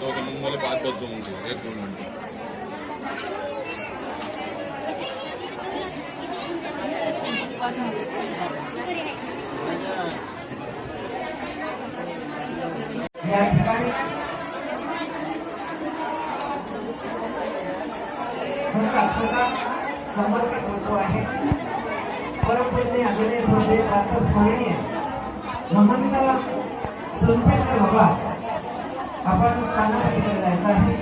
Okay मग मला पाच बसतो मग एक दोन मिनिटं या ठिकाणी खूप शास्त्रता समर्पित होतो आहे परमपूज्य आदरणीय होते डॉक्टर स्मरणीय महंत संपेंद्र बाबा आपण स्थानापतीकडे जायचं आहे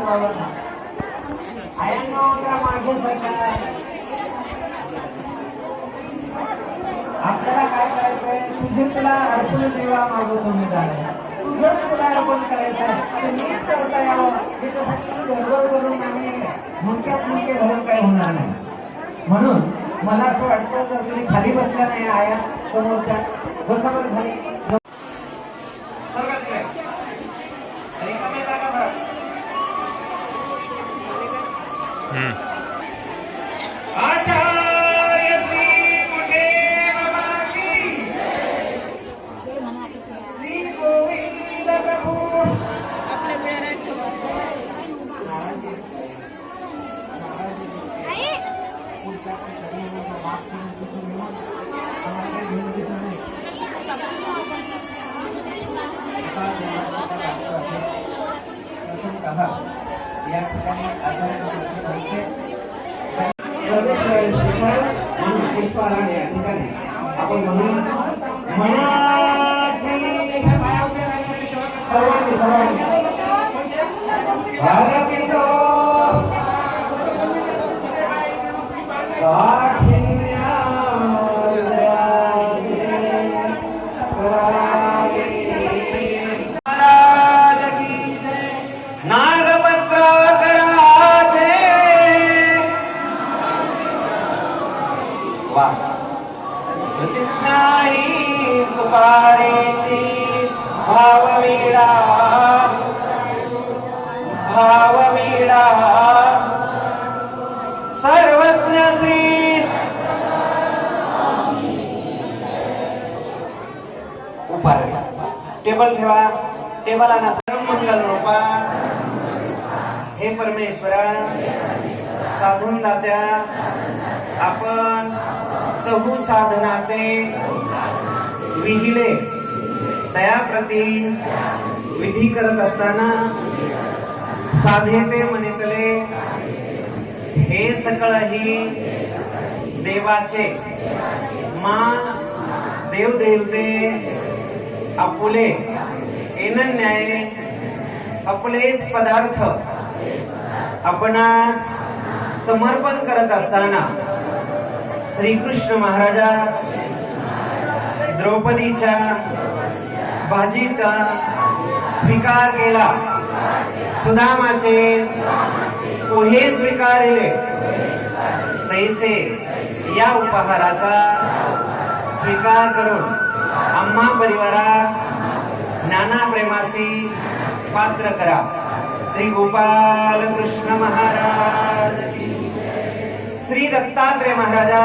बाबा मागे सरकार आपल्याला काय करायचं तुझे तुला अर्पण देवा मागवतो मी झालंय तुझं तुला अर्पण करायचंय तर नीट करता यावं. त्याच्यासाठी गडबड करून आम्ही मुंक्यात मुंके घालून काही हो, होणार नाही. म्हणून मला असं वाटतं जर तुम्ही खाली बसल्या नाही आया समोरच्या बसा झाली म्हणजे या ठिकाणी आपण म्हणून म्हणून टेबल ठेवा. टेबलाना सर्व मंगल रूपा. हे परमेश्वरा साधून दात्या आपण चहू साधनाते विहिले. तयाप्रती विधी करत असताना साधेते म्हणितले हे सकळही देवाचे मा देव देवते आपुले न्याय आपलेच पदार्थ आपणास समर्पण करत असताना श्रीकृष्ण महाराजा द्रौपदीच्या भाजीचा स्वीकार केला. सुदामाचे पोहे स्वीकारले. तैसे या उपहाराचा स्वीकार करून आम्हा परिवारा नाना प्रेमासी पात्र करा. श्री गोपाल कृष्ण महाराज श्री दत्तात्रय महाराजा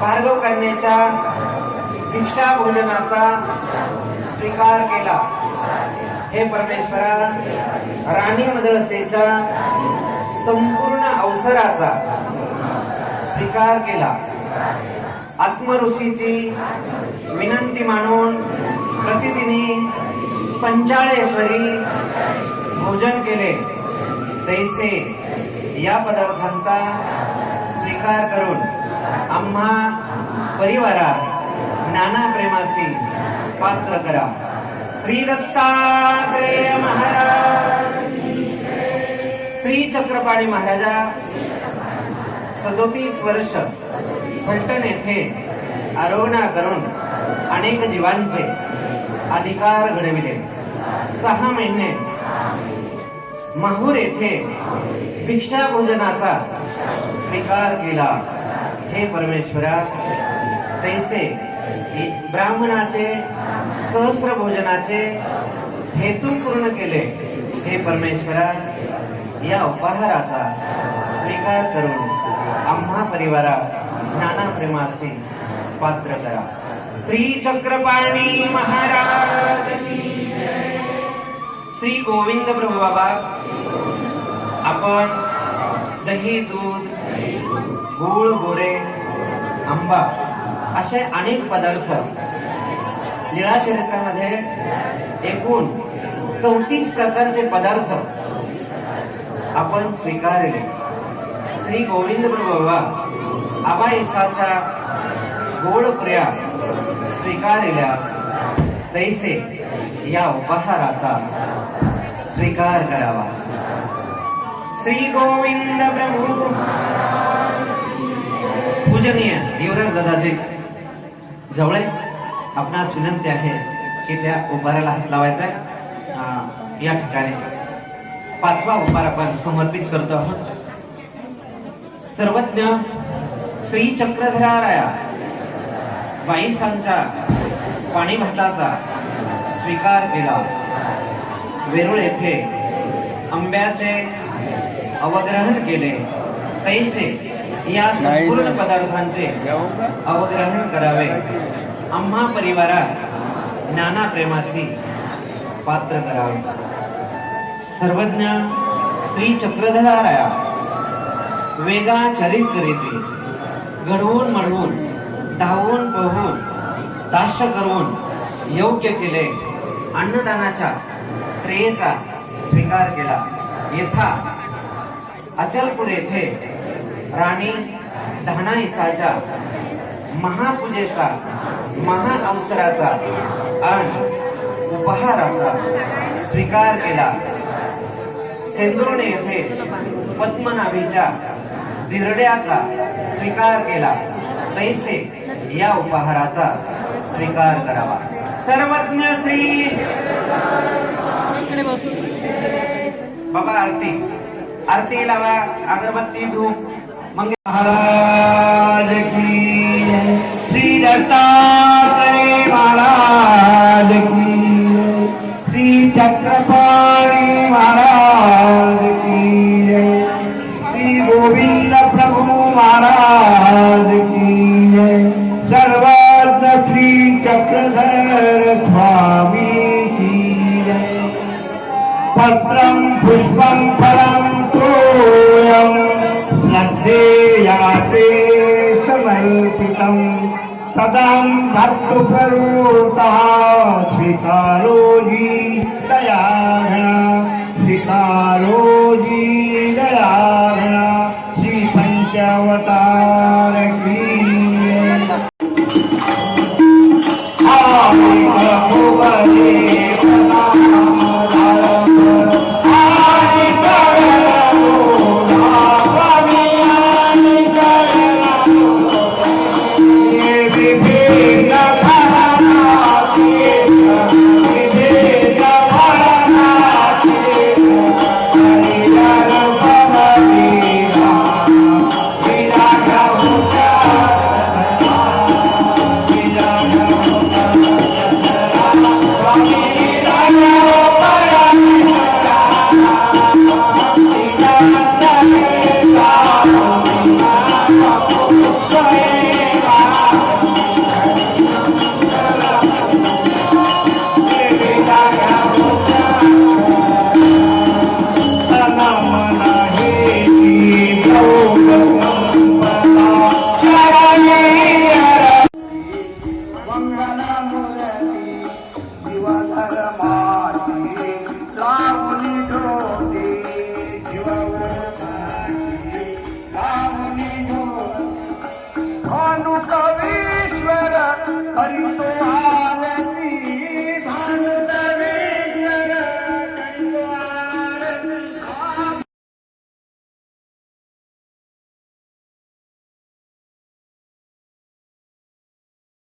भार्गव कन्याच्या भिक्षा भोजनाचा स्वीकार केला. हे परमेश्वरा राणी मदरसेच्या संपूर्ण अवसराचा स्वीकार केला. आत्मऋषीची विनंती मानून प्रतिदिनी पंचाळेश्वरी भोजन केले तैसे या पदार्थांचा स्वीकार करून आम्हा परिवारा नाना प्रेमासी पात्र करा. श्री दत्तात्रेय महाराज. श्री चक्रपाणी महाराजा सदोतीस वर्ष फलटण येथे आरोहणा करून अनेक जीवांचे अधिकार घडविले. सहा महिने. माहूर येथे भिक्षा भोजनाचा स्वीकार केला. हे परमेश्वरा तैसे ब्राह्मणाचे सहस्र भोजनाचे हेतू पूर्ण केले. हे परमेश्वरा या उपहाराचा स्वीकार करून आम्हा परिवारा ज्ञानाप्रेमाशी पात्र करा. श्री चक्रपाणी महाराज श्री गोविंद प्रभू बाबा। आपण दही दूध गूळ गोरे आंबा असे अनेक पदार्थ लीळा चरित्रामध्ये एकूण चौतीस प्रकारचे पदार्थ आपण स्वीकारले. श्री गोविंद प्रभू बाबा आबा इसाच्या गोड प्रिया स्वीकारल्या. तैसे या उपहाराचा स्वीकार करावा. श्री गोविंद प्रभू. पूजनीय युवराज दादाजी जवळ आपणास विनंती आहे की त्या उभाराला हात लावायचा आहे. या ठिकाणी पाचवा उपहार आपण समर्पित करतो आहोत. सर्वज्ञ श्री चक्रधराराया. बाईसांच्या पाणी भाताचा स्वीकार केला. वेरुळ येथे आंब्याचे अवग्रहण केले. तैसे या संपूर्ण पदार्थांचे अवग्रहण करावे. आम्हा परिवारात ज्ञाना प्रेमासी पात्र करावे. सर्वज्ञ श्री चक्रधराराया वेगा चरित करीते घडवून मडवून धावून पोहून दास्य करून योग्य केले. अन्नदानाच्या क्रियेचा स्वीकार केला. येथा अचलपूर येथे राणी धानाईसाच्या महापूजेचा महापूजेचा महाअवसराचा आणि उपहाराचा स्वीकार केला. सेंद्रोणे येथे पद्मनाभीच्या दिरड्याचा स्वीकार केला. तैसे या उपहाराचा स्वीकार करावा सर्वज्ञ श्री बाबा आरती आरती लावा अगरबत्ती धूप मंग महाराज की. श्री दत्तात्रय महाराज की. श्री चक्रपाणी महाराज पत्रम् पुष्पम् फलम् श्रोयम् श्रद्धे या ते समैपितम् तदा कर्तुकरोतः श्रीकारोजी स्वीकारो श्रीकारोजी दयाः श्रीपञ्चवता Marito.